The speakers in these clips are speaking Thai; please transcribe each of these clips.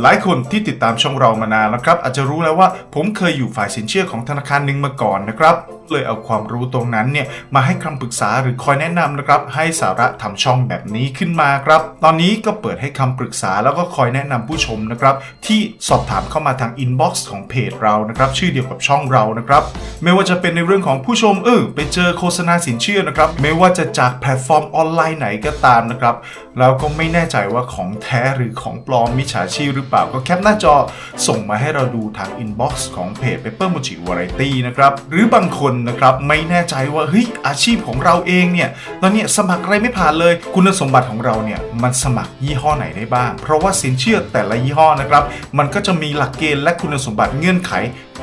หลายคนที่ติดตามช่องเรามานานแล้วครับอาจจะรู้แล้วว่าผมเคยอยู่ฝ่ายสินเชื่อของธนาคารหนึ่งมาก่อนนะครับเลยเอาความรู้ตรงนั้นเนี่ยมาให้คำปรึกษาหรือคอยแนะนำนะครับให้สาระทำช่องแบบนี้ขึ้นมาครับ ตอนนี้ก็เปิดให้คำปรึกษาแล้วก็คอยแนะนำผู้ชมนะครับที่สอบถามเข้ามาทางอินบ็อกซ์ของเพจเรานะครับชื่อเดียวกับช่องเรานะครับไม่ว่าจะเป็นในเรื่องของผู้ชมเออไปเจอโฆษณาสินเชื่อนะครับไม่ว่าจะจากแพลตฟอร์มออนไลน์ไหนก็ตามนะครับแล้วก็ไม่แน่ใจว่าของแท้หรือของปลอมมิจฉาชีพหรือเปล่าก็แคปหน้าจอส่งมาให้เราดูทางอินบ็อกซ์ของเพจ Paper Mochi Variety นะครับหรือบางคนนะครับไม่แน่ใจว่าเฮ้ยอาชีพของเราเองเนี่ยตอนนี้สมัครอะไรไม่ผ่านเลย คุณสมบัติของเราเนี่ยมันสมัครยี่ห้อไหนได้บ้าง เพราะว่าสินเชื่อแต่ละยี่ห้อนะครับมันก็จะมีหลักเกณฑ์และคุณสมบัติเงื่อนไข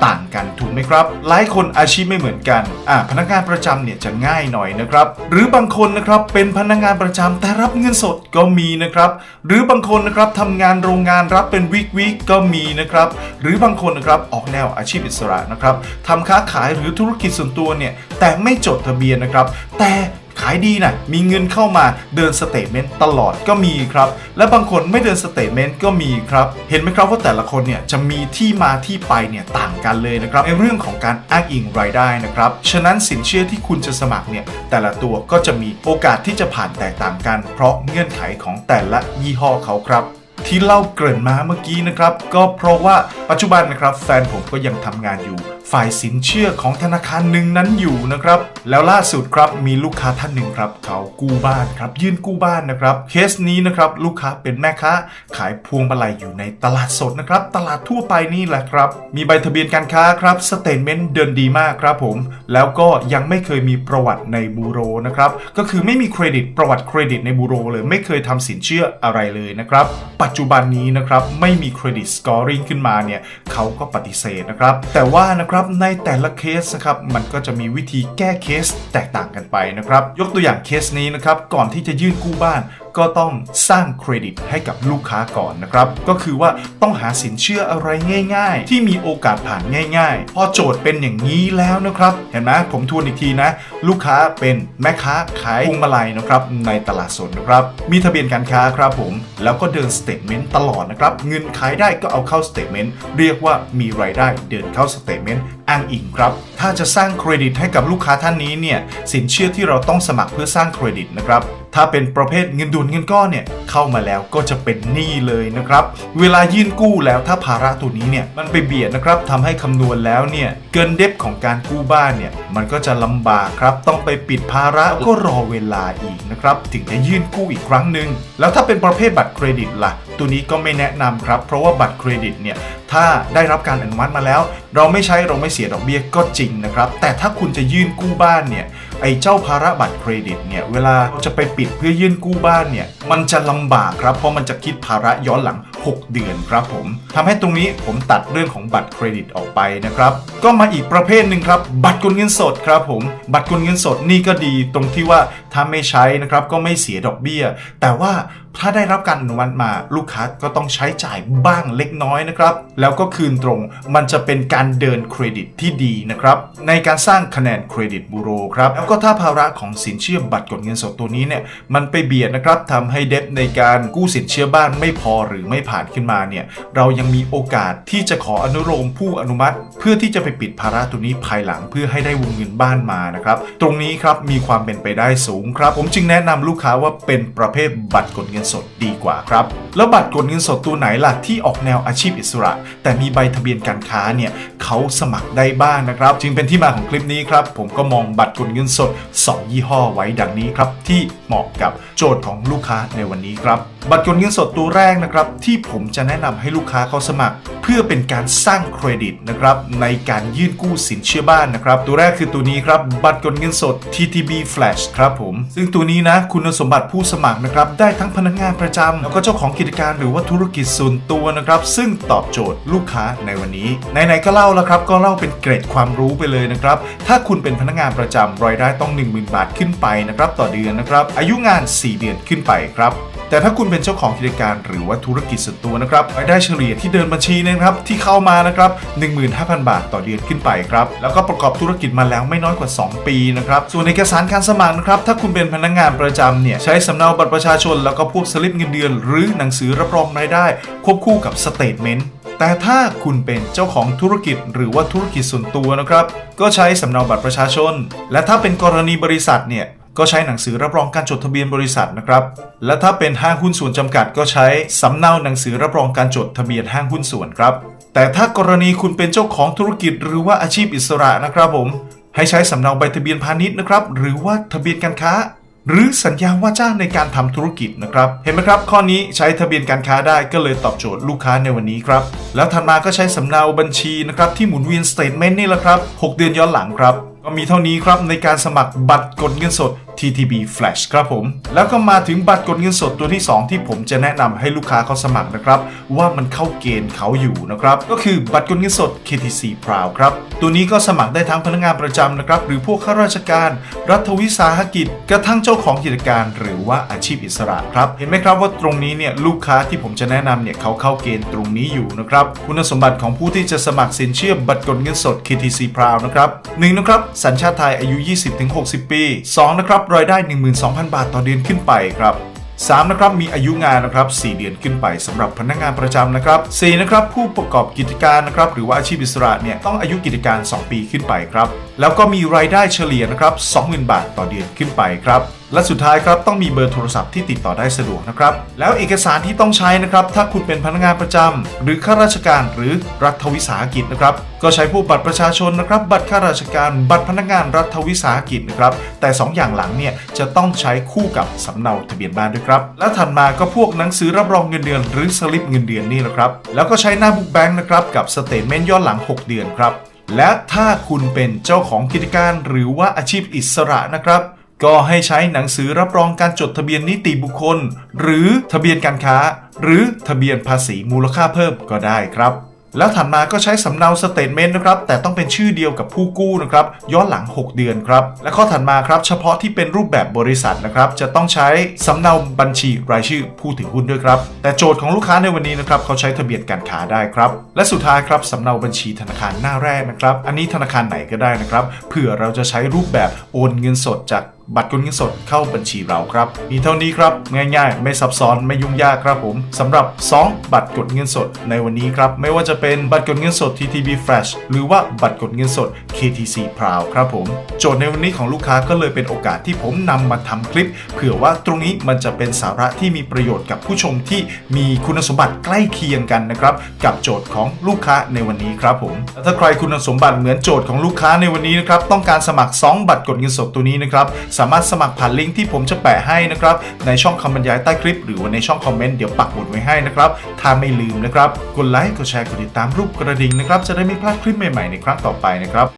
ต่างกันถูกไหมครับ หลายคนอาชีพไม่เหมือนกันอ่าพนักงานประจำเนี่ยจะง่ายหน่อยนะครับ หรือบางคนนะครับเป็นพนักงานประจำแต่รับเงินสดก็มีนะครับ หรือบางคนนะครับทำงานโรงงานรับเป็นวิกวิกก็มีนะครับ หรือบางคนนะครับออกแนวอาชีพอิสระนะครับทำค้าขายหรือธุรกิจส่วนตัวเนี่ยแต่ไม่จดทะเบียนนะครับ แต่ ขายดีนะมีเงินเข้ามาเดินสเตทเมนต์ตลอดก็มีครับ และบางคนไม่เดินสเตทเมนต์ก็มีครับ เห็นไหมครับว่าแต่ละคนเนี่ยจะมีที่มาที่ไปเนี่ยต่างกันเลยนะครับในเรื่องของการอ้างอิงรายได้นะครับ ฉะนั้นสินเชื่อที่คุณจะสมัครเนี่ยแต่ละตัวก็จะมีโอกาสที่จะผ่านแตกต่างกัน เพราะเงื่อนไขของแต่ละยี่ห้อเขาครับ ที่เล่าเกริ่นมาเมื่อกี้นะครับ ก็เพราะว่าปัจจุบันนะครับแฟนผมก็ยังทำงานอยู่ ฝ่ายสินเชื่อของธนาคารหนึ่งนั้นอยู่นะครับ แล้วล่าสุดครับมีลูกค้าท่านหนึ่งครับ เขากู้บ้านครับ ยื่นกู้บ้านนะครับ เคสนี้นะครับลูกค้าเป็นแม่ค้า ขายพวงมาลัยอยู่ในตลาดสดนะครับ ตลาดทั่วไปนี่แหละครับ มีใบทะเบียนการค้าครับสเตทเมนต์เดินดีมากครับผม แล้วก็ยังไม่เคยมีประวัติในบูโรนะครับ ก็คือไม่มีเครดิตประวัติเครดิตในบูโรเลยไม่เคยทำสินเชื่ออะไรเลยนะครับ ปัจจุจุบันนี้นะครับไม่มีเครดิตสกอริงขึ้นมาเนี่ยเขาก็ปฏิเสธนะครับ แต่ว่านะครับในแต่ละเคสนะครับมันก็จะมีวิธีแก้เคสแตกต่างกันไปนะครับ ยกตัวอย่างเคสนี้นะครับก่อนที่จะยื่นกู้บ้านก็ต้องสร้างเครดิตให้กับลูกค้าก่อนนะครับ ก็คือว่าต้องหาสินเชื่ออะไรง่าย ๆ ที่มีโอกาสผ่านง่าย ๆ พอโจทย์เป็นอย่างนี้แล้วนะครับ เห็นไหมผมทวนอีกทีนะ ลูกค้าเป็นแม่ค้าขายพวงมาลัยนะครับในตลาดสดนะครับ มีทะเบียนการค้าครับผม แล้วก็เดินสเตทเมนต์ตลอดนะครับ เงินขายได้ก็เอาเข้าสเตทเมนต์เรียกว่ามีรายได้เดินเข้าสเตทเมนต์อ้างอิงครับ ถ้าจะสร้างเครดิตให้กับลูกค้าท่านนี้เนี่ยสินเชื่อที่เราต้องสมัครเพื่อสร้างเครดิตนะครับ ถ้าเป็นประเภทเงินด่วนเงินก้อนเนี่ยเข้ามาแล้วก็จะเป็นหนี้เลยนะครับ เวลายื่นกู้แล้วถ้าภาระตัวนี้เนี่ยมันไปเบียดนะครับทำให้คำนวณแล้วเนี่ยเกินเดบของการกู้บ้านเนี่ยมันก็จะลำบากครับ ต้องไปปิดภาระก็รอเวลาอีกนะครับถึงจะยื่นกู้อีกครั้งหนึ่งแล้วถ้าเป็นประเภทบัตรเครดิตล่ะ ตัวนี้ก็ไม่แนะนำครับ เพราะว่าบัตรเครดิตเนี่ยถ้าได้รับการอนุมัติมาแล้ว เราไม่ใช้เราไม่เสียดอกเบี้ยก็จริงนะครับแต่ถ้าคุณจะยื่นกู้บ้านเนี่ย ไอ้เจ้าภาระบัตรเครดิตเนี่ยเวลาจะไปปิดเพื่อยื่นกู้บ้านเนี่ยมันจะลำบากครับเพราะมันจะคิดภาระย้อนหลัง 6 เดือนครับผมทำให้ตรงนี้ผมตัดเรื่องของบัตรเครดิตออกไปนะครับก็มาอีกประเภทหนึ่งครับบัตรกดเงินสดครับผม บัตรกดเงินสดนี่ก็ดีตรงที่ว่าถ้าไม่ใช้นะครับก็ไม่เสียดอกเบี้ย แต่ว่าถ้าได้รับการอนุมัติมาลูกค้าก็ต้องใช้จ่ายบ้างเล็กน้อยนะครับ แล้วก็คืนตรงมันจะเป็นการเดินเครดิตที่ดีนะครับ ในการสร้างคะแนนเครดิตบูโรครับ แล้วก็ถ้าภาระของสินเชื่อบัตรกดเงินสดตัวนี้เนี่ยมันไปเบียดนะครับทำให้เดบในการกู้สินเชื่อบ้านไม่พอหรือไม่ผ่านขึ้นมาเนี่ยเรายังมีโอกาสที่จะขออนุโลมผู้อนุมัติ เพื่อที่จะไปปิดภาระตัวนี้ภายหลังเพื่อให้ได้วงเงินบ้านมานะครับตรงนี้ครับมีความเป็นไปได้สูงครับ ผมจึงแนะนำลูกค้าว่าเป็นประเภทบัตรกดเงินสดดีกว่าครับ แล้วบัตรกดเงินสดตัวไหนล่ะที่ออกแนวอาชีพอิสระ แต่มีใบทะเบียนการค้าเนี่ยเขาสมัครได้บ้างนะครับ จึงเป็นที่มาของคลิปนี้ครับ ผมก็มองบัตรกดเงินสด 2 ยี่ห้อไว้ดังนี้ครับ ที่เหมาะกับโจทย์ของลูกค้าในวันนี้ครับ บัตรกดเงินสดตัวแรกนะครับที่ผมจะแนะนำให้ลูกค้าเขาสมัคร พื่อเป็นการสร้างเครดิตนะครับในการยื่นกู้สินเชื่อบ้านนะครับ ตัวแรกคือตัวนี้ครับบัตรกดเงินสด TTB Flash ครับผม ซึ่งตัวนี้นะคุณสมบัติผู้สมัครนะครับได้ทั้งพนักงานประจำแล้วก็เจ้าของกิจการหรือว่าธุรกิจส่วนตัวนะครับซึ่งตอบโจทย์ลูกค้าในวันนี้ไหนๆก็เล่าแล้วครับก็เล่าเป็นเกร็ดความรู้ไปเลยนะครับถ้าคุณเป็นพนักงานประจำรายได้ต้อง 10,000 บาทขึ้นไปนะครับต่อเดือนนะครับอายุงาน 4 เดือนขึ้นไปครับ แต่ถ้าคุณเป็นเจ้าของกิจการหรือว่าธุรกิจส่วนตัวนะครับรายได้เฉลี่ยที่เดินบัญชีเนะครับที่เข้ามานะครับ15,000 บาทต่อเดือนขึ้นไปครับแล้วก็ประกอบธุรกิจมาแล้วไม่น้อยกว่า 2 ปีนะครับส่วนเอกสารการสมัครนะครับถ้าคุณเป็นพนักงานประจำเนี่ยใช้สำเนาบัตรประชาชน แล้วก็พวกสลิปเงินเดือน หรือหนังสือรับรองรายได้ ควบคู่กับสเตทเมนต์แต่ถ้าคุณเป็นเจ้าของธุรกิจหรือว่าธุรกิจส่วนตัวนะครับ ก็ใช้สำเนาบัตรประชาชน และถ้าเป็นกรณีบริษัทเนี่ย ก็ใช้หนังสือรับรองการจดทะเบียนบริษัทนะครับ และถ้าเป็นห้างหุ้นส่วนจำกัดก็ใช้สำเนาหนังสือรับรองการจดทะเบียนห้างหุ้นส่วนครับ แต่ถ้ากรณีคุณเป็นเจ้าของธุรกิจหรือว่าอาชีพอิสระนะครับผม ให้ใช้สำเนาใบทะเบียนพาณิชย์นะครับ หรือว่าทะเบียนการค้า หรือสัญญาว่าจ้างในการทำธุรกิจนะครับ เห็นไหมครับ ข้อนี้ใช้ทะเบียนการค้าได้ก็เลยตอบโจทย์ลูกค้าในวันนี้ครับ แล้วถัดมาก็ใช้สำเนาบัญชีนะครับที่หมุนเวียนสเตทเมนต์นี่แหละครับ 6 เดือนย้อนหลังครับก็มีเท่านี้ครับในการสมัครบัตรกดเงินสด TTB Flash ครับผม แล้วก็มาถึงบัตรกดเงินสดตัวที่ 2 ที่ผมจะแนะนำให้ลูกค้าเขาสมัครนะครับ ว่ามันเข้าเกณฑ์เขาอยู่นะครับ ก็คือบัตรกดเงินสด KTC Proud ครับ ตัวนี้ก็สมัครได้ทั้งพนักงานประจำนะครับ หรือพวกข้าราชการ รัฐวิสาหกิจ กระทั่งเจ้าของกิจการ หรือว่าอาชีพอิสระครับ เห็นไหมครับว่าตรงนี้เนี่ยลูกค้าที่ผมจะแนะนำเนี่ยเขาเข้าเกณฑ์ตรงนี้อยู่นะครับ คุณสมบัติของผู้ที่จะสมัครสินเชื่อบัตรกดเงินสด KTC Proud นะครับหนึ่งนะครับสัญชาติไทยอายุ 20-60 ปีสองนะครับรายได้ 12,000 บาทต่อเดือนขึ้นไปครับ 3 นะครับมีอายุงานนะครับ 4 เดือนขึ้นไปสำหรับพนักงานประจำนะครับ4นะครับผู้ประกอบกิจการนะครับหรือว่าอาชีพอิสระเนี่ยต้องอายุกิจการ 2 ปีขึ้นไปครับแล้วก็มีรายได้เฉลี่ยนะครับ20,000 บาทต่อเดือนขึ้นไปครับ และสุดท้ายครับต้องมีเบอร์โทรศัพท์ที่ติดต่อได้สะดวกนะครับ แล้วเอกสารที่ต้องใช้นะครับ ถ้าคุณเป็นพนักงานประจำหรือข้าราชการหรือรัฐวิสาหกิจนะครับ ก็ใช้พวกบัตรประชาชนนะครับ บัตรข้าราชการ บัตรพนักงานรัฐวิสาหกิจนะครับ แต่2อย่างหลังเนี่ยจะต้องใช้คู่กับสำเนาทะเบียนบ้านด้วยครับ และถัดมาก็พวกหนังสือรับรองเงินเดือน หรือสลิปเงินเดือนนี่แหละครับ แล้วก็ใช้หน้าบุ๊กแบงค์นะครับกับสเตทเมนต์ย้อนหลัง 6 เดือนครับ และถ้าคุณเป็นเจ้าของกิจการหรือว่าอาชีพอิสระนะครับ ก็ให้ใช้หนังสือรับรองการจดทะเบียนนิติบุคคล หรือทะเบียนการค้า หรือทะเบียนภาษีมูลค่าเพิ่มก็ได้ครับ แล้วถัดมาก็ใช้สำเนาสเตทเมนต์นะครับ แต่ต้องเป็นชื่อเดียวกับผู้กู้นะครับ ย้อนหลัง 6 เดือนครับ และข้อถัดมาครับเฉพาะที่เป็นรูปแบบบริษัทนะครับ จะต้องใช้สำเนาบัญชีรายชื่อผู้ถือหุ้นด้วยครับ แต่โจทย์ของลูกค้าในวันนี้นะครับเขาใช้ทะเบียนการค้าได้ครับ และสุดท้ายครับสำเนาบัญชีธนาคารหน้าแรกนะครับ อันนี้ธนาคารไหนก็ได้นะครับ เผื่อเราจะใช้รูปแบบโอนเงินสดจาก บัตรกดเงินสดเข้าบัญชีเราครับ มีเท่านี้ครับ ง่ายๆ ไม่ซับซ้อนไม่ยุ่งยากครับผมสำหรับ 2 บัตรกดเงินสดในวันนี้ครับ ไม่ว่าจะเป็นบัตรกดเงินสด TTB Flash หรือว่าบัตรกดเงินสด KTC Proud ครับผม โจทย์ในวันนี้ของลูกค้าก็เลยเป็นโอกาสที่ผมนำมาทำคลิป เผื่อว่าตรงนี้มันจะเป็นสาระที่มีประโยชน์กับผู้ชมที่มีคุณสมบัติใกล้เคียงกันนะครับ กับโจทย์ของลูกค้าในวันนี้ครับผม ถ้าใครคุณสมบัติเหมือนโจทย์ของลูกค้าในวันนี้นะครับต้องการสมัคร 2 บัตรกดเงินสดตัวนี้นะครับสามารถสมัครผ่านลิงก์ที่ผมจะแปะให้นะครับในช่องคำบรรยายใต้คลิป หรือว่าในช่องคอมเมนต์เดี๋ยวปักหมุดไว้ให้นะครับถ้าไม่ลืมนะครับกดไลค์กดแชร์กดติดตามรูปกระดิ่งนะครับจะได้ไม่พลาดคลิปใหม่ๆในครั้งต่อไปนะครับ